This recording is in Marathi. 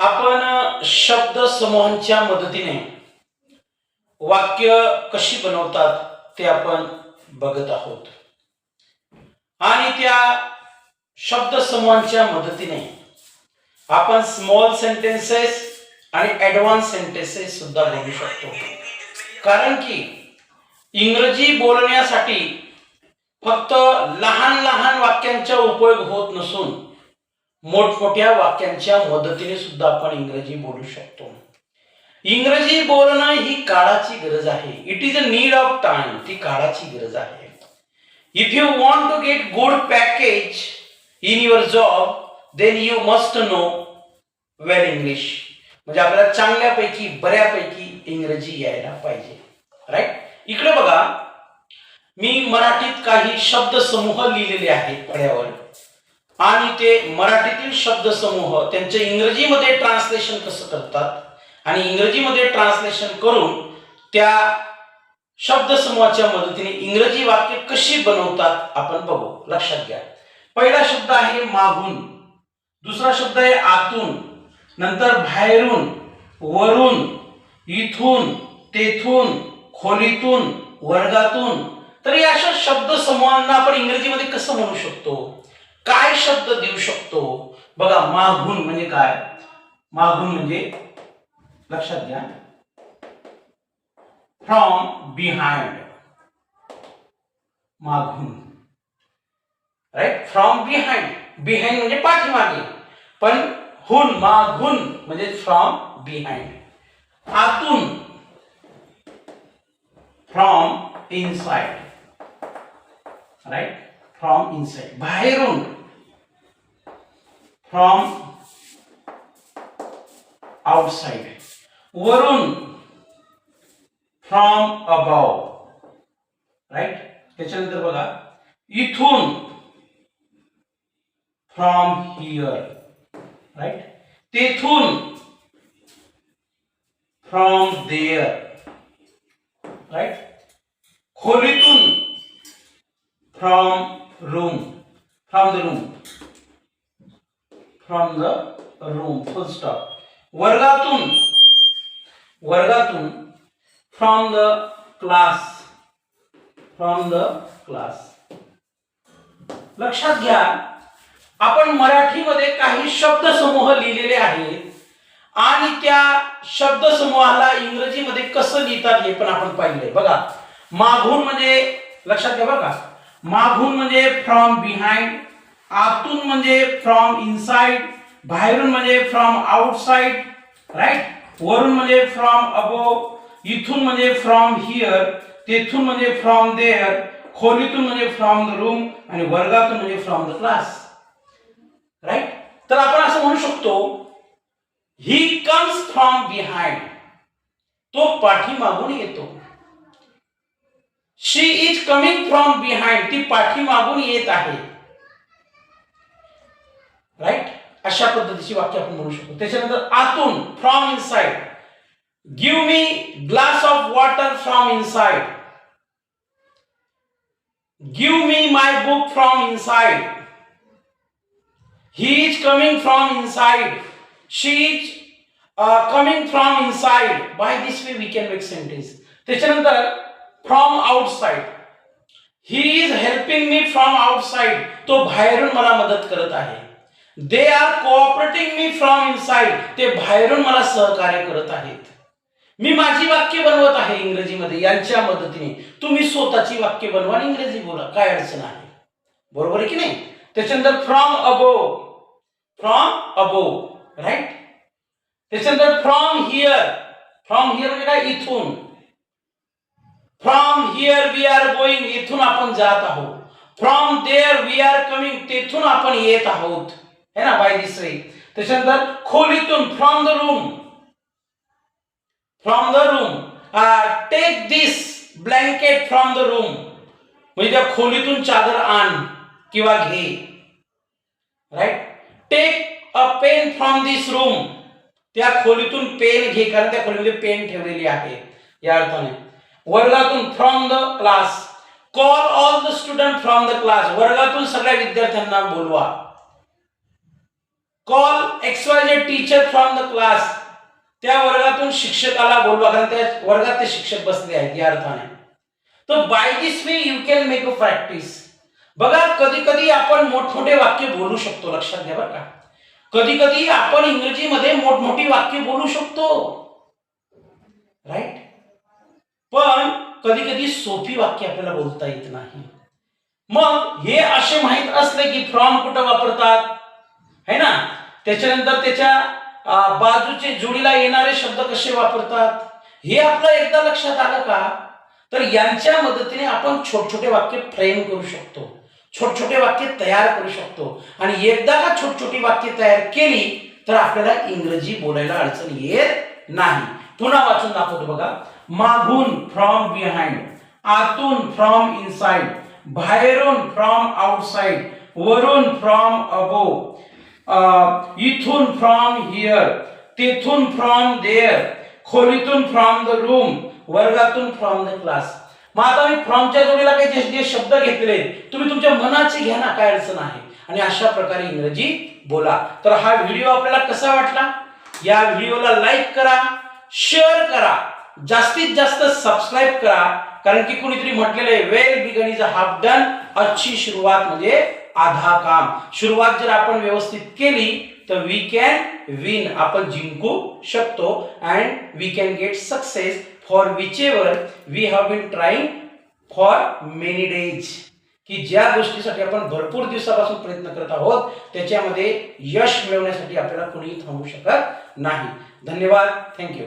आपण शब्द समूहांच्या मदतीने वाक्य कशी बनवतात ते आपण बघत आहोत. आणि त्या शब्द समूहांच्या मदतीने आपण स्मॉल सेंटेन्सेस आणि ॲडव्हान्स सेंटेन्सेस सुद्धा बनवू शकतो. कारण की इंग्रजी बोलण्यासाठी फक्त लहान लहान वाक्यांचा उपयोग होत नसून मोठमोठ्या वाक्यांच्या मदतीने सुद्धा आपण इंग्रजी बोलू शकतो. इंग्रजी बोलणं ही काळाची गरज आहे. It is a need of time ती काळाची गरज आहे. If you want to get good package in your job then you must know well English म्हणजे आपल्याला चांगल्यापैकी बऱ्यापैकी इंग्रजी यायला पाहिजे. राईट इकडे बघा. मी मराठीत काही शब्दसमूह लिहिलेले आहेत पड्यावर. आणि ते मराठीतील शब्दसमूह त्यांचे इंग्रजीमध्ये ट्रान्सलेशन कसं करतात? आणि इंग्रजीमध्ये ट्रान्सलेशन करून त्या शब्दसमूहाच्या मदतीने इंग्रजी वाक्य कशी बनवतात आपण बघू. लक्षात घ्या. पहिला शब्द आहे मागून. दुसरा शब्द आहे आतून. नंतर बाहेरून वरून इथून तेथून खोलीतून वर्गातून. तर या अशा शब्द समूहांना आपण इंग्रजीमध्ये कसं म्हणू शकतो? काय शब्द देऊ शकतो? बघा मागून म्हणजे काय? मागून म्हणजे लक्षात घ्या. फ्रॉम बिहाइंड मागून. राईट फ्रॉम बिहाइंड बिहाइंड म्हणजे पाठीमागे. पण हुन मागून म्हणजे फ्रॉम बिहाइंड आतून. From inside right from inside बाहेरून फ्रॉम आउटसाइड वरून फ्रॉम अबाव राईट त्याच्यानंतर बघा इथून फ्रॉम हिअर राईट तेथून फ्रॉम देअर राईट खोलीतून from room from the room from the room Full stop वर्गातून वर्गातून from the class from the class लक्षात घ्या आपण मराठीमध्ये काही शब्दसमूह लिहिलेले आहेत आणि त्या शब्दसमूहाला इंग्रजीमध्ये कसं लिहितात हे पण आपण पाहिलंय. बघा मागून म्हणजे लक्षात घ्या बघा मागून म्हणजे फ्रॉम बिहाइंड आतून म्हणजे फ्रॉम इनसाइड बाहेरून म्हणजे फ्रॉम आउटसाइड राईट वरून म्हणजे फ्रॉम अबो इथून म्हणजे फ्रॉम हिअर तेथून म्हणजे फ्रॉम देअर खोलीतून म्हणजे फ्रॉम द रूम आणि वर्गातून म्हणजे फ्रॉम द क्लास राईट तर आपण असं म्हणू शकतो ही कम्स फ्रॉम बिहाइंड तो पाठीमागून येतो. She is coming from behind ती पाठीमागून येत आहे. राईट अशा पद्धतीची वाक्य आपण म्हणू शकतो. त्याच्यानंतर आतून from inside give me glass of water from inside give me my book from inside he is coming from inside she is coming from inside by this way we can make sentence त्याच्यानंतर from outside he is helping me from outside तो बाहेरून मला मदत करत आहे. They are cooperating me from inside ते बाहेरून मला सहकार्य करत आहेत. मी माझी वाक्य बनवत आहे इंग्रजीमध्ये यांच्या मदतीने. तुम्ही स्वतःची वाक्य बनवा आणि इंग्रजी बोला. काय अडचण आहे? बरोबर आहे की नाही? त्याच्यानंतर from above from above right त्याच्यानंतर फ्रॉम हिअर फ्रॉम हिअर म्हणजे काय? इथून. From here we are going इथून आपण जात आहोत. From there we are coming तिथून आपण येत आहोत. है ना बाय दिस त्याच्यानंतर खोलीतून from the room from the room take this blanket from the room म्हणजे त्या खोलीतून चादर आण किंवा घे. Right take a pen from this room त्या खोलीतून पेन घे कारण त्या खोलीमध्ये पेन ठेवलेली आहे. या अर्थाने. वर्गातून from the class call all the student from the class वर्गातून सगळ्या विद्यार्थ्यांना बोलवा. Call X Y Z teacher from the class त्या वर्गातून शिक्षकाला बोलवा कारण त्या वर्गात ते शिक्षक बसले आहेत या अर्थाने. तर by this way you can make a practice बघा कधी कधी आपण मोठमोठे वाक्य बोलू शकतो लक्षात घ्या बरं का. कधी कधी आपण इंग्रजीमध्ये मोठमोठी वाक्य बोलू शकतो राईट पण कधी कधी सोपी वाक्य आपल्याला बोलता येत नाही. मग हे असे माहीत असले की फ्रॉम कुठं वापरतात? है ना? त्याच्यानंतर त्याच्या बाजूचे जोडीला येणारे शब्द कसे वापरतात? हे आपलं एकदा लक्षात आलं का? तर यांच्या मदतीने आपण छोट छोटे वाक्य फ्रेम करू शकतो. छोट छोटे वाक्य तयार करू शकतो. आणि एकदा का छोट छोटी वाक्य तयार केली तर आपल्याला इंग्रजी बोलायला अडचण येत नाही. पुन्हा वाचून दाखवतो बघा. मागून फ्रॉम बिहाइंड आतून फ्रॉम इनसाइड बाहेरून फ्रॉम आउटसाइड वरून फ्रॉम अबो इथून फ्रॉम हिअर तेथून फ्रॉम देअर खोलीतून फ्रॉम द रूम वर्गातून फ्रॉम द क्लास मग आता मी फ्रॉमच्या जोडीला काही जे जे शब्द घेतले तुम्ही तुमच्या मनाचे घ्या ना काय अडचण आहे. आणि अशा प्रकारे इंग्रजी बोला. तर हा व्हिडिओ आपल्याला कसा वाटला? या व्हिडिओला लाईक करा शेअर करा. जास्तीत जास्त सबस्क्राईब करा. कारण की कुणीतरी म्हटलेलं आहे well begun is a half done अच्छी सुरुवात म्हणजे आधा काम. सुरुवात जर आपण व्यवस्थित केली तर वी कॅन विन आपण जिंकू शकतो and we can get success for whichever we have been trying for many days की ज्या गोष्टीसाठी आपण भरपूर दिवसापासून प्रयत्न करत आहोत त्याच्यामध्ये यश मिळवण्यासाठी आपल्याला कुणीही थांबू शकत नाही. धन्यवाद. थँक्यू